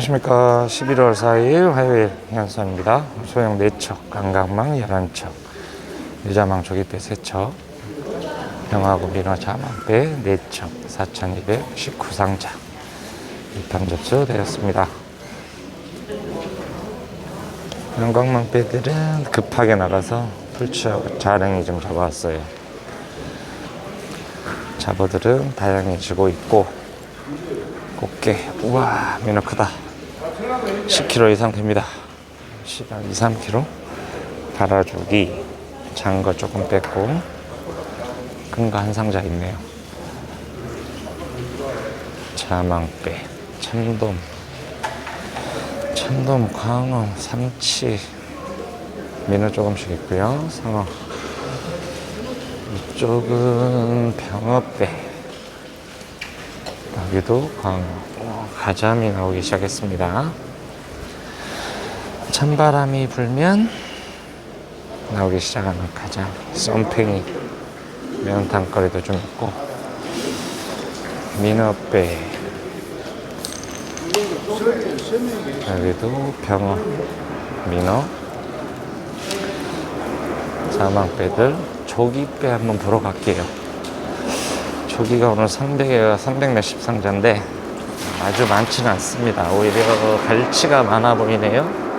안녕하십니까. 11월 4일 화요일 현수입니다. 소형 4척 강강망 11척. 유자망 조기배 3척. 병하고 민어 자망배 4척 4219상자. 입항 접수되었습니다. 영광망 배들은 급하게 나가서 풀치하고 자랭이 좀 잡아왔어요. 잡어들은 다양해지고 있고 꽃게 우와 민어 크다 10kg 이상 됩니다. 시간 2, 3kg 달아주기. 작은 거 조금 뺐고. 큰 거 한 상자 있네요. 자망배 참돔. 참돔 광어 삼치. 민어 조금씩 있고요. 상어. 이쪽은 병어배 여기도 광어, 가자미 나오기 시작했습니다. 찬바람이 불면 나오기 시작하는 가자미, 썸팽이, 매운탕거리도 좀 있고, 민어배, 여기도 병어, 민어, 사망배들, 조기배 한번 보러 갈게요. 조기가 오늘 300에 300 몇십 상자인데 아주 많지는 않습니다. 오히려 갈치가 많아 보이네요.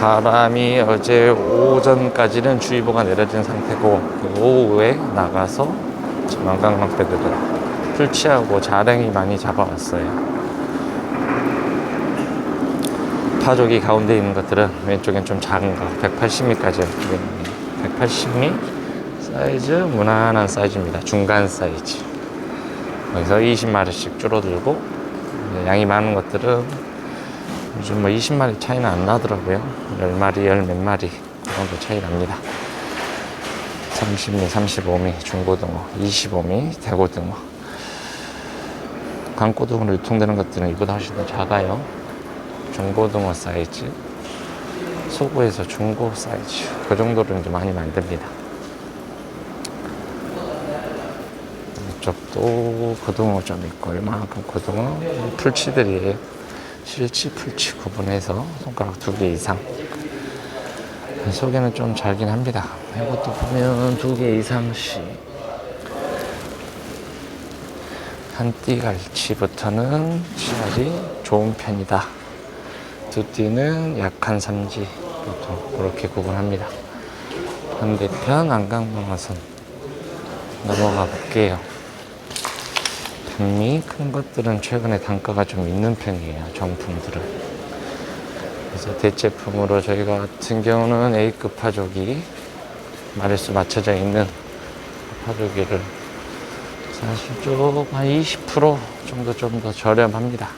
바람이 어제 오전까지는 주의보가 내려진 상태고 그 오후에 나가서 망강망배들은 풀치하고 자랭이 많이 잡아왔어요. 파조기 가운데 있는 것들은 왼쪽엔 좀 작은 거 180미까지 180미 사이즈 무난한 사이즈입니다. 중간 사이즈. 여기서 20마리씩 줄어들고 양이 많은 것들은 요즘 뭐 20마리 차이는 안 나더라고요. 10마리, 10몇 마리 그 정도 차이 납니다. 30미, 35미 중고등어, 25미 대고등어. 강고등어로 유통되는 것들은 이보다 훨씬 더 작아요. 중고등어 사이즈. 소구에서 중고 사이즈. 그 정도로 이제 많이 만듭니다. 이쪽도 고등어 좀 있고 얼마만큼 고등어 풀치들이에요 실치 풀치 구분해서 손가락 두 개 이상. 속에는 좀 잘긴 합니다. 이것도 보면 두 개 이상씩. 한띠갈치부터는 씨알이 좋은 편이다. 두 띠는 약한 삼지 보통 그렇게 구분합니다. 반대편 안강방어선 넘어가 볼게요 백미 큰 것들은 최근에 단가가 좀 있는 편이에요. 정품들은. 그래서 대체품으로 저희가 같은 경우는 A급 파조기 마리수 맞춰져 있는 파조기를 사실 조금 한20% 정도 좀 더 저렴합니다.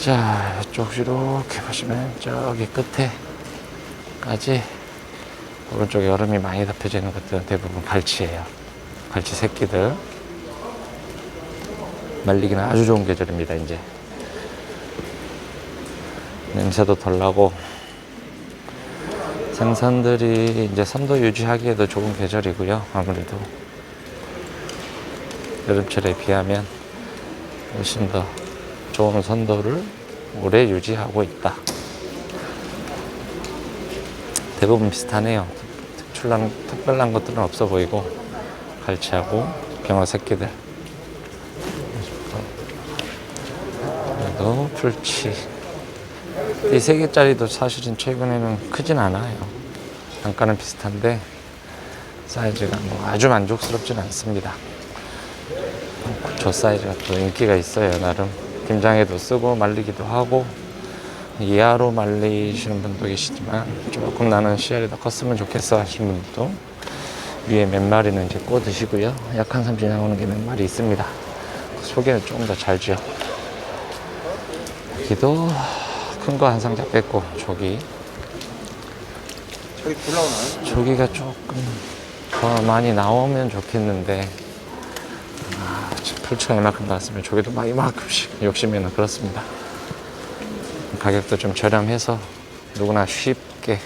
자, 이쪽 이렇게 보시면 저기 끝에까지 오른쪽에 얼음이 많이 덮여져 있는 것들은 대부분 갈치예요. 갈치 새끼들. 말리기는 아주 좋은 계절입니다 이제. 냄새도 덜 나고. 생선들이 이제 선도 유지하기에도 좋은 계절이고요 아무래도. 여름철에 비하면 훨씬 더 좋은 선도를 오래 유지하고 있다. 대부분 비슷하네요. 특출난 특별한 것들은 없어 보이고 갈치하고 병어 새끼들. 그래도 풀치. 이 세 개짜리도 사실은 최근에는 크진 않아요. 단가는 비슷한데 사이즈가 뭐 아주 만족스럽진 않습니다. 저 사이즈가 또 인기가 있어요 나름. 김장에도 쓰고 말리기도 하고 이하로 말리시는 분도 계시지만 조금 나는 씨알이 더 컸으면 좋겠어 하시는 분도 위에 몇 마리는 이제 꺼 드시고요. 약한 삼지 나오는 게 몇 마리 있습니다. 소개는 조금 더 잘 지어. 여기도 큰 거 한 상자 뺐고, 저기. 저기 불 나오나요? 저기가 조금 더 많이 나오면 좋겠는데, 아, 풀처가 이만큼 나왔으면 저기도 막 이만큼씩 욕심에는 그렇습니다. 가격도 좀 저렴해서 누구나 쉽게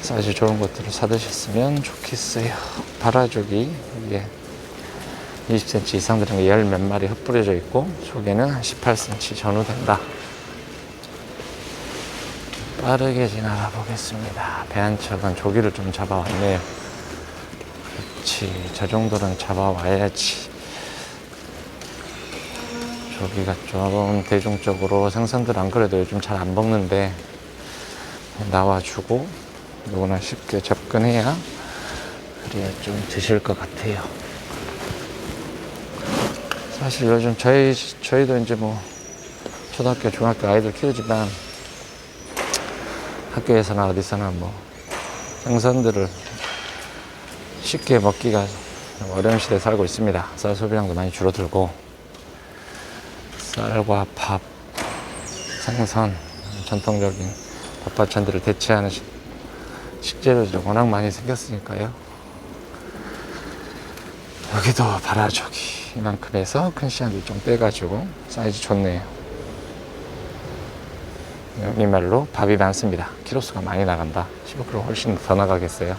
사이즈 좋은 것들을 사드셨으면 좋겠어요. 바라조기 위에 20cm 이상 들은 게 열 몇 마리 흩뿌려져 있고 속에는 한 18cm 전후 된다. 빠르게 지나가 보겠습니다. 배 한 척은 조기를 좀 잡아왔네요. 그렇지. 저 정도는 잡아와야지. 조기가 좀 대중적으로 생선들 안 그래도 요즘 잘 안 먹는데 나와주고 누구나 쉽게 접근해야 그래야 좀 드실 것 같아요. 사실 요즘 저희 저희도 이제 뭐 초등학교 중학교 아이들 키우지만 학교에서나 어디서나 뭐 생선들을 쉽게 먹기가 좀 어려운 시대에 살고 있습니다. 쌀 소비량도 많이 줄어들고 쌀과 밥, 생선, 전통적인 밥반찬들을 대체하는 식- 식재료들이 워낙 많이 생겼으니까요. 여기도 바라조기 이만큼 해서 큰 씨앗을 좀 빼가지고 사이즈 좋네요. 여기 말로 밥이 많습니다. 키로수가 많이 나간다. 15kg 훨씬 더 나가겠어요.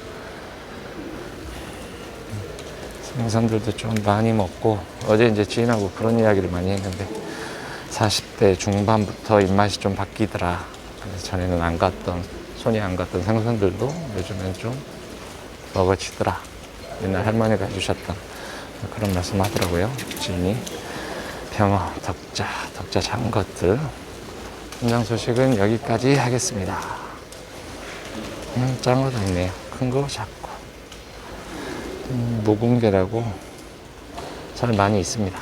생선들도 좀 많이 먹고 어제 이제 지인하고 그런 이야기를 많이 했는데 40대 중반부터 입맛이 좀 바뀌더라. 그래서 전에는 안 갔던 손이 안 갔던 생선들도 요즘엔 좀 먹어지더라. 옛날 할머니가 해주셨던 그런 말씀 하더라고요. 지인이 병어, 덕자, 덕자 작은 것들 현장 소식은 여기까지 하겠습니다. 음, 짱어도 있네요. 큰 거 작고 음, 무궁계라고 잘 많이 있습니다.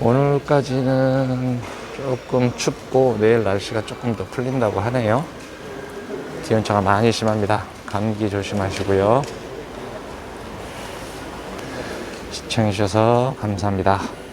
오늘까지는 조금 춥고 내일 날씨가 조금 더 풀린다고 하네요. 기온차가 많이 심합니다. 감기 조심하시고요. 시청해주셔서 감사합니다.